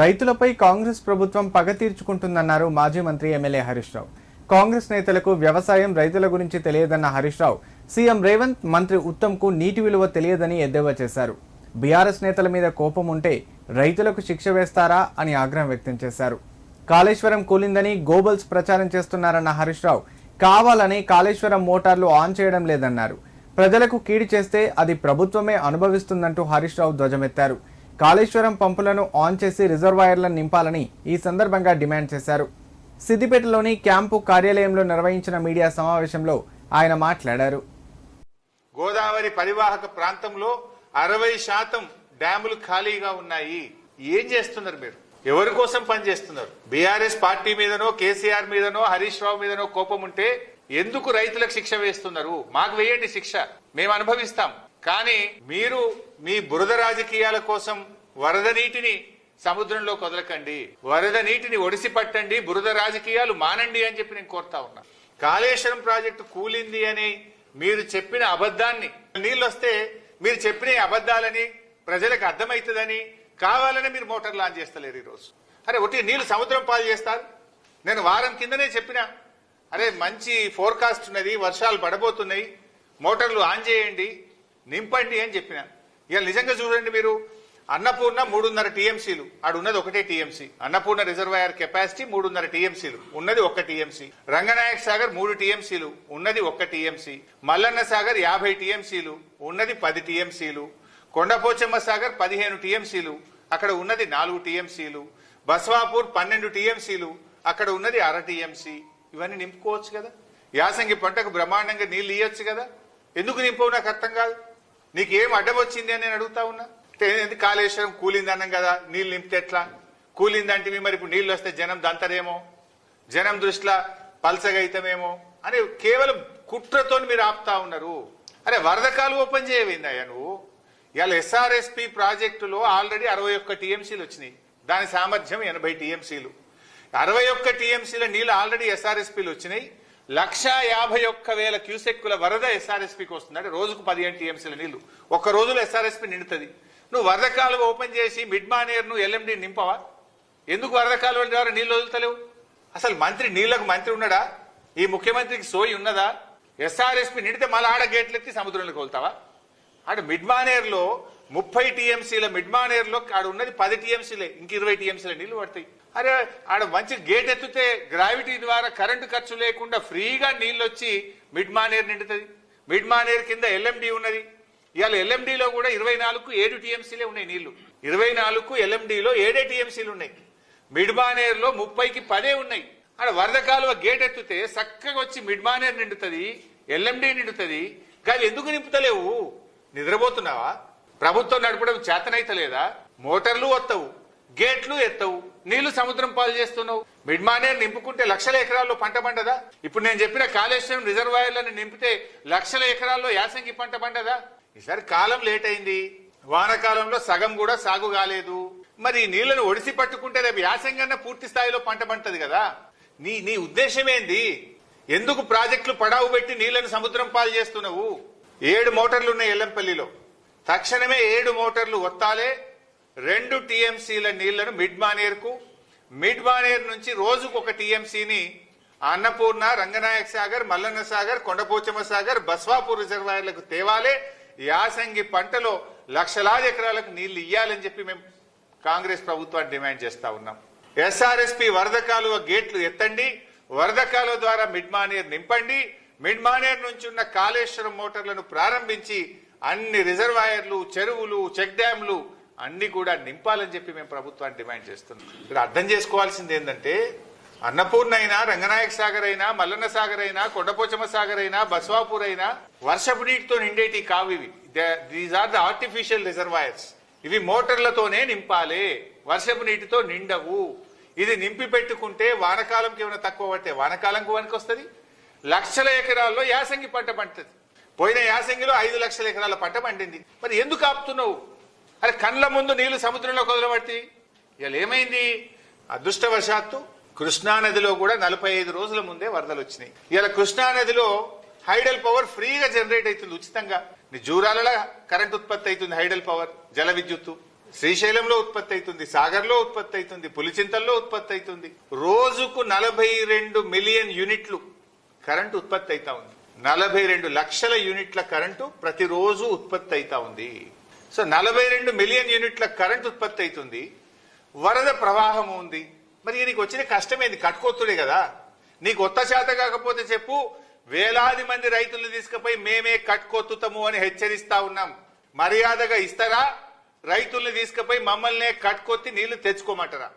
రైతులపై కాంగ్రెస్ ప్రభుత్వం పగ తీర్చుకుంటుందన్నారు మాజీ మంత్రి ఎమ్మెల్యే హరీష్ రావు. కాంగ్రెస్ నేతలకు వ్యవసాయం రైతుల గురించి తెలియదన్న హరీష్ రావు సీఎం రేవంత్ మంత్రి ఉత్తమ్కు నీటి విలువ తెలియదని ఎద్దేవా చేశారు. బీఆర్ఎస్ నేతల మీద కోపం ఉంటే రైతులకు శిక్ష వేస్తారా అని ఆగ్రహం వ్యక్తం చేశారు. కాళేశ్వరం కూలిందని గోబల్స్ ప్రచారం చేస్తున్నారన్న హరీష్ రావు కావాలని కాళేశ్వరం మోటార్లు ఆన్ చేయడం లేదన్నారు. ప్రజలకు కీడు చేస్తే అది ప్రభుత్వమే అనుభవిస్తుందంటూ హరీష్ రావు ధ్వజమెత్తారు. కాళేశ్వరం పంపులను ఆన్ చేసి రిజర్వాయర్లను నింపాలని ఈ సందర్భంగా డిమాండ్ చేశారు. సిద్దిపేటలోని క్యాంపు కార్యాలయంలో నిర్వహించిన మీడియా సమావేశంలో ఆయన మాట్లాడారు. గోదావరి పరివాహక ప్రాంతంలో అరవై శాతం డ్యాములు ఖాళీగా ఉన్నాయి. ఏం చేస్తున్నారు మీరు? ఎవరి కోసం పనిచేస్తున్నారు బీఆర్ఎస్ పార్టీ మీదనో కేసీఆర్ మీదనో హరీష్ రావు మీదనో కోపం ఉంటే ఎందుకు రైతులకు శిక్ష వేస్తున్నారు? మాకు వేయండి శిక్ష. మేము అనుభవిస్తాం. కానీ మీరు మీ బురద రాజకీయాల కోసం వరద నీటిని సముద్రంలో కదలకండి వరద నీటిని ఒడిసి పట్టండి బురద రాజకీయాలు మానండి అని చెప్పి నేను కోరుతా ఉన్నా. కాళేశ్వరం ప్రాజెక్టు కూలింది అని మీరు చెప్పిన అబద్ధాన్ని నీళ్ళు వస్తే మీరు చెప్పిన అబద్ధాలని ప్రజలకు అర్థమవుతుందని కావాలని మీరు మోటార్ లాంచ్ చేస్తలేరు ఈరోజు. అరే ఒకటి నీళ్ళు సముద్రం పాలు చేస్తారు? నేను వారం కిందనే చెప్పిన. అరే మంచి ఫోర్కాస్ట్ ఉన్నది వర్షాలు పడబోతున్నాయి మోటార్లు ఆన్ చేయండి నింపండి అని చెప్పిన. ఇక నిజంగా చూడండి మీరు అన్నపూర్ణ మూడున్నర టీఎంసీలు ఆడు ఉన్నది ఒకటే టీఎంసీ. అన్నపూర్ణ రిజర్వాయర్ కెపాసిటీ మూడున్నర టీఎంసీలు ఉన్నది ఒక్క టీఎంసీ. రంగనాయక్ సాగర్ మూడు టీఎంసీలు ఉన్నది ఒక్క టీఎంసీ. మల్లన్న సాగర్ యాభై టీఎంసీలు ఉన్నది పది టీఎంసీలు. కొండపోచమ్మ సాగర్ పదిహేను టీఎంసీలు అక్కడ ఉన్నది నాలుగు టీఎంసీలు. బస్వాపూర్ పన్నెండు టీఎంసీలు అక్కడ ఉన్నది అర టీఎంసీ. ఇవన్నీ నింపుకోవచ్చు కదా? యాసంగి పంటకు బ్రహ్మాండంగా నీళ్ళు ఇయ్యొచ్చు కదా? ఎందుకు నింపవు నాకు అర్థం కాదు? నీకు ఏం అడ్డం వచ్చింది అని నేను అడుగుతా ఉన్నా? ఎందుకు కాళేశ్వరం కూలింది అన్నాం కదా నీళ్ళు నింపితే ఎట్లా? కూలిందంటే మరి ఇప్పుడు నీళ్ళు వస్తే జనం దంతరేమో? జనం దృష్టిలో పల్సగైతమేమో? అని కేవలం కుట్రతో మీరు ఆపుతా ఉన్నారు. అరే వరదకాలు ఓపెన్ చేయవేందయ్యా నువ్వు? ఇవాళ ఎస్ఆర్ఎస్పి ప్రాజెక్టులో ఆల్రెడీ అరవై ఒక్క టీఎంసీలు వచ్చినాయి. దాని సామర్థ్యం ఎనభై టీఎంసీలు. అరవై ఒక్క టీఎంసీల నీళ్ళు ఆల్రెడీ ఎస్ఆర్ఎస్పీలు వచ్చినాయి. లక్ష యాభై ఒక్క వేల క్యూసెక్కుల వరద ఎస్ఆర్ఎస్పీకి వస్తుంది అంటే రోజుకు పదిహేను టీఎంసీల నీళ్ళు. ఒక్క రోజులో ఎస్ఆర్ఎస్పీ నిండుతుంది. నువ్వు వరద కాలువ ఓపెన్ చేసి మిడ్ మానేర్ నువ్వు ఎల్ఎండి నింపవా? ఎందుకు వరద కాలువ ద్వారా నీళ్ళు వదులుతలేవు? అసలు మంత్రి నీళ్ళకు మంత్రి ఉన్నాడా? ఈ ముఖ్యమంత్రికి సోయి ఉన్నదా? ఎస్ఆర్ఎస్పీ నిండితే మళ్ళీ ఆడ గేట్లెత్తి సముద్రంలోకి వెళ్తావా అటు మిడ్ మానేర్లో ముప్పై టీఎంసీల మిడ్ మానేర్లో ఆడ ఉన్నది పది టీఎంసీలే ఇంక ఇరవై టీఎంసీల నీళ్ళు పడతాయి. అరే ఆడ మంచి గేట్ ఎత్తితే గ్రావిటీ ద్వారా కరెంటు ఖర్చు లేకుండా ఫ్రీగా నీళ్ళు వచ్చి మిడ్ మానేర్ నిండుతుంది. మిడ్ మానేర్ కింద ఎల్ఎండి ఉన్నది. ఇవాళ ఎల్ఎండిలో కూడా ఇరవై నాలుగు ఏడు టీఎంసీలే ఉన్నాయి నీళ్ళు. ఇరవై నాలుగు ఎల్ఎండిలో ఏడే టీఎంసీలు ఉన్నాయి. మిడ్మానేర్లో ముప్పైకి పదే ఉన్నాయి. ఆడ వరద కాలువ గేట్ ఎత్తితే చక్కగా వచ్చి మిడ్మానేర్ నిండుతుంది ఎల్ఎండి నిండుతుంది. కానీ ఎందుకు నింపుతలేవు? నిద్రపోతున్నావా? ప్రభుత్వం నడపడం చేతనైతలేదా? మోటార్లు వత్తవు గేట్లు ఎత్తవు నీళ్ళు సముద్రం పాలు చేస్తున్నావు. మిడ్మానే నింపుకుంటే లక్షల ఎకరాల్లో పంట పండదా? ఇప్పుడు నేను చెప్పిన కాళేశ్వరం రిజర్వాయర్లను నింపితే లక్షల ఎకరాల్లో యాసంగి పంట పండదా? ఈసారి కాలం లేట్ అయింది. వానకాలంలో సగం కూడా సాగు కాలేదు. మరి నీళ్ళను ఒడిసి పట్టుకుంటే రేపు యాసంగన్న పూర్తి స్థాయిలో పంట పంటది కదా? నీ నీ ఉద్దేశం ఏంది ఎందుకు ప్రాజెక్టులు పడావు పెట్టి నీళ్ళను సముద్రం పాలు చేస్తున్నావు? ఏడు మోటార్లు ఉన్నాయి ఎల్లంపల్లిలో. తక్షణమే ఏడు మోటార్లు వత్తాలే రెండు టీఎంసీల నీళ్ళను మిడ్ మానేర్కు. మిడ్ మానేర్ నుంచి రోజుకు ఒక టీఎంసీని అన్నపూర్ణ రంగనాయక సాగర్ మల్లన్న సాగర్ కొండపోచమ్మ సాగర్ బస్వాపూర్ రిజర్వాయర్లకు తేవాలే. యాసంగి పంటలో లక్షలాది ఎకరాలకు నీళ్ళు ఇయ్యాలని చెప్పి మేము కాంగ్రెస్ ప్రభుత్వాన్ని డిమాండ్ చేస్తా ఉన్నాం. ఎస్ఆర్ఎస్పి వరద కాలువ గేట్లు ఎత్తండి. వరద కాలువ ద్వారా మిడ్ మానేర్ నింపండి. మిడ్ మానేర్ నుంచి ఉన్న కాళేశ్వరం మోటార్లను ప్రారంభించి అన్ని రిజర్వాయర్లు చెరువులు చెక్ డ్యాంలు అన్ని కూడా నింపాలని చెప్పి మేము ప్రభుత్వాన్ని డిమాండ్ చేస్తున్నాం. ఇక్కడ అర్థం చేసుకోవాల్సింది ఏంటంటే అన్నపూర్ణ అయినా రంగనాయక సాగర్ అయినా మల్లన్న సాగర్ అయినా కొండపోచమ్మ సాగర్ అయినా బస్వాపూర్ అయినా వర్షపు నీటితో నిండేటి కావు ఇవి. These are the artificial reservoirs ఇవి మోటార్లతోనే నింపాలి. వర్షపు నీటితో నిండవు. ఇది నింపి పెట్టుకుంటే వానకాలంకి ఏమైనా తక్కువ పడితే వానకాలంకు వనికి వస్తుంది లక్షల ఎకరాల్లో యాసంగి పంట పండుతుంది. పోయిన యాసంగిలో ఐదు లక్షల ఎకరాల పంట పండింది. మరి ఎందుకు ఆపుతున్నావు? అరే కండ్ల ముందు నీళ్ళు సముద్రంలో కుదరబట్టి. ఇవాళ ఏమైంది? అదృష్టవశాత్తు కృష్ణా నదిలో కూడా నలభై ఐదు రోజుల ముందే వరదలు వచ్చినాయి. ఇవాళ కృష్ణా నదిలో హైడల్ పవర్ ఫ్రీగా జనరేట్ అవుతుంది ఉచితంగా. జూరాలలో కరెంట్ ఉత్పత్తి అవుతుంది హైడల్ పవర్ జల విద్యుత్తు. శ్రీశైలంలో ఉత్పత్తి అవుతుంది సాగర్లో ఉత్పత్తి అవుతుంది పులిచింతల్లో ఉత్పత్తి అవుతుంది. రోజుకు నలభై రెండు మిలియన్ యూనిట్లు కరెంట్ ఉత్పత్తి అవుతా ఉంది. నలభై రెండు లక్షల యూనిట్ల కరెంటు ప్రతిరోజు ఉత్పత్తి అవుతా ఉంది. సో నలభై రెండు మిలియన్ యూనిట్ల కరెంట్ ఉత్పత్తి అవుతుంది వరద ప్రవాహం ఉంది. మరి నీకు వచ్చిన కష్టమేది కట్టుకోతుడే కదా. నీకు కొత్త చేత కాకపోతే చెప్పు వేలాది మంది రైతులు తీసుకుపోయి మేమే కట్టుకొత్తుతాము అని హెచ్చరిస్తా ఉన్నాం. మర్యాదగా ఇస్తారా? రైతుల్ని తీసుకుపోయి మమ్మల్నే కట్టుకొత్తి నీళ్ళు తెచ్చుకోమంటారా?